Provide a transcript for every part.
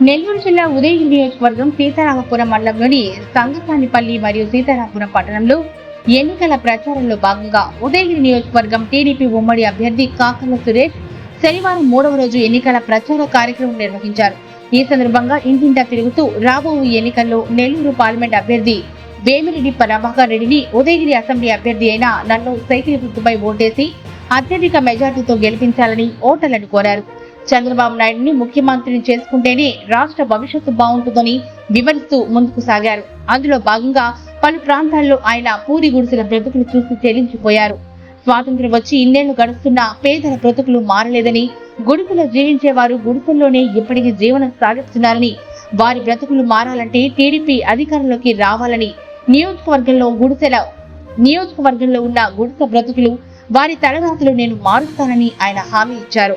నెల్లూరు జిల్లా ఉదయగిరి నియోజకవర్గం సీతారామపురం మండలంలోని సంగసానిపల్లి మరియు సీతారామపురం పట్టణంలో ఎన్నికల ప్రచారంలో భాగంగా ఉదయగిరి నియోజకవర్గం టీడీపీ ఉమ్మడి అభ్యర్థి కాకర్ల సురేష్ శనివారం మూడవ రోజు ఎన్నికల ప్రచార కార్యక్రమం నిర్వహించారు. ఈ సందర్భంగా ఇంటింటా తిరుగుతూ రాబో ఎన్నికల్లో నెల్లూరు పార్లమెంట్ అభ్యర్థి వేమిరెడ్డి ప్రభాకర్ రెడ్డిని ఉదయగిరి అసెంబ్లీ అభ్యర్థి అయిన నన్ను సైకిల్ గుర్తుపై ఓటేసి అత్యధిక మెజార్టీతో గెలిపించాలని ఓటర్లను కోరారు. చంద్రబాబు నాయుడిని ముఖ్యమంత్రిని చేసుకుంటేనే రాష్ట్ర భవిష్యత్తు బాగుంటుందని వివరిస్తూ ముందుకు సాగారు. అందులో భాగంగా పలు ప్రాంతాల్లో ఆయన పూరి గుడిసెల బ్రతుకులు చూసి చెల్లించిపోయారు స్వాతంత్ర్యం వచ్చి ఇన్నేళ్ళు గడుస్తున్నా పేదల బ్రతుకులు మారలేదని గుడిసెలో జీవించేవారు గుడిసెల్లోనే ఇప్పటికీ జీవనం సాగిస్తున్నారని వారి బ్రతుకులు మారాలంటే టీడీపీ అధికారంలోకి రావాలని నియోజకవర్గంలో గుడిసెల నియోజకవర్గంలో ఉన్న గుడిసె బ్రతుకులు వారి తలరాతలు నేను మారుస్తానని ఆయన హామీ ఇచ్చారు.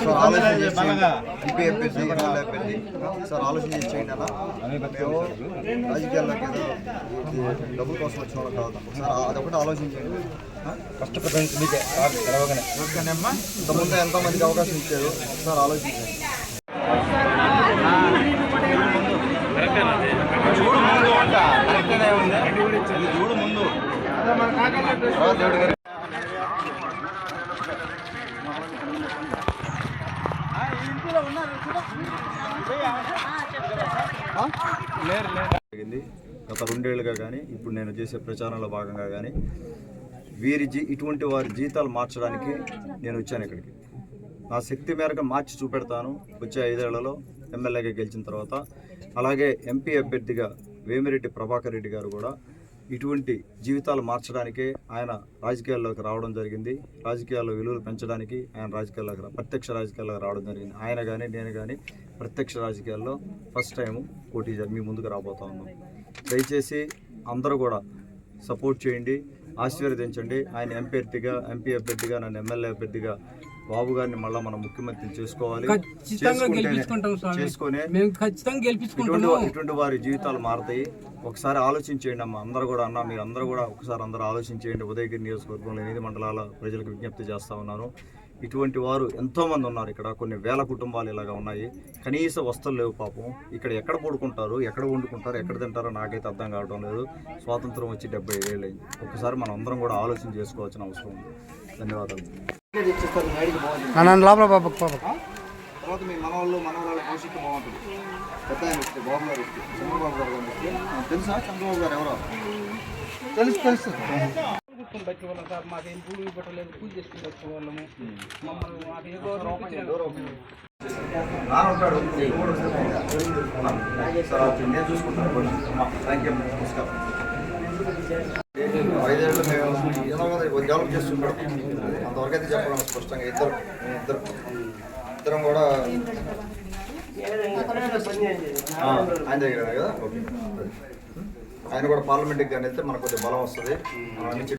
సార్ ఆలోచన ఎంపీ అయిపోయింది ఎమ్మెల్యే అయిపోయింది. సార్ ఆలోచన చేసి చేయండి అన్న. మేము రాజకీయాల్లోకి డబ్బుల కోసం వచ్చిన వాళ్ళు కాదు సార్ అదొకటి ఆలోచన చేయండి. మీకే ఇంతకుముందు ఎంతో మందికి అవకాశం ఇచ్చారు. సార్ ఆలోచించండి చూడు ముందు. తర్వాత దేవుడి గారి? జరిగింది. గత రెండేళ్ళుగా కానీ ఇప్పుడు నేను చేసే ప్రచారంలో భాగంగా కానీ వీరి జీ ఇటువంటి వారి జీతాలు మార్చడానికి నేను వచ్చాను ఇక్కడికి. నా శక్తి మేరకు మార్చి చూపెడతాను. వచ్చే ఐదేళ్ళలో ఎమ్మెల్యేగా గెలిచిన తర్వాత అలాగే ఎంపీ అభ్యర్థిగా వేమిరెడ్డి ప్రభాకర్ రెడ్డి గారు కూడా ఇటువంటి జీవితాలు మార్చడానికే ఆయన రాజకీయాల్లోకి రావడం జరిగింది. రాజకీయాల్లో విలువలు పెంచడానికి ఆయన రాజకీయాల్లోకి రా- ప్రత్యక్ష రాజకీయాల్లోకి రావడం జరిగింది. ఆయన కానీ నేను కానీ ప్రత్యక్ష రాజకీయాల్లో ఫస్ట్ టైం పోటీ మీ ముందుకు రాబోతా ఉన్నాం. దయచేసి అందరూ కూడా సపోర్ట్ చేయండి ఆశీర్వదించండి. ఆయన ఎంపీ అభ్యర్థిగా ఎంపీ అభ్యర్థిగా నన్ను ఎమ్మెల్యే అభ్యర్థిగా బాబు గారిని మళ్ళీ మనం ముఖ్యమంత్రిని చేసుకోవాలి. చేసుకునే ఇటువంటి వారి జీవితాలు మారుతాయి. ఒకసారి ఆలోచించేయండి అమ్మ అందరూ కూడా అన్న మీరు అందరూ కూడా ఒకసారి అందరూ ఆలోచించేయండి. ఉదయగిరి నియోజకవర్గంలో ఎనిమిది మండలాల ప్రజలకు విజ్ఞప్తి చేస్తా ఉన్నాను. ఇటువంటి వారు ఎంతో మంది ఉన్నారు ఇక్కడ. కొన్ని వేల కుటుంబాలు ఇలాగా ఉన్నాయి. కనీస వస్తువులు లేవు పాపం. ఇక్కడ ఎక్కడ పడుకుంటారు ఎక్కడ వండుకుంటారు ఎక్కడ తింటారో నాకైతే అర్థం కావడం లేదు. స్వాతంత్రం వచ్చి డెబ్బై ఏళ్ళు అయింది ఒకసారి మనం అందరం కూడా ఆలోచన చేసుకోవాల్సిన అవసరం ఉంది. ధన్యవాదాలు. నన్ను లోపల పాప పాప తర్వాత మీ మనవాళ్ళు మనవరాళ్ళ భవిష్యత్తు బాగుంటుంది. పెద్ద ఆయన వస్తే బాబు గారు వస్తే చంద్రబాబు గారు వస్తే. తెలుసా? చంద్రబాబు గారు ఎవరో? తెలుసు తెలుసు. కూర్చొని బట్టి వాళ్ళం సార్. మాకేం భూమి పెట్టలేదు. పూజ చేసుకుని వచ్చే వాళ్ళము. మమ్మల్ని మాకు గౌరవం నేను చూసుకుంటాను. థ్యాంక్ యూ నమస్కారం. ఐదేళ్ళు మేము ఏదో ఒకటి డెవలప్ చేస్తుంటాం. అంతవరకు అయితే చెప్పడం స్పష్టంగా. ఇద్దరు ఇద్దరు ఇద్దరం కూడా ఆయన దగ్గర కదా? ఓకే. ఆయన కూడా పార్లమెంట్కి కానీ వెళ్తే మనకు కొద్దిగా బలం వస్తుంది.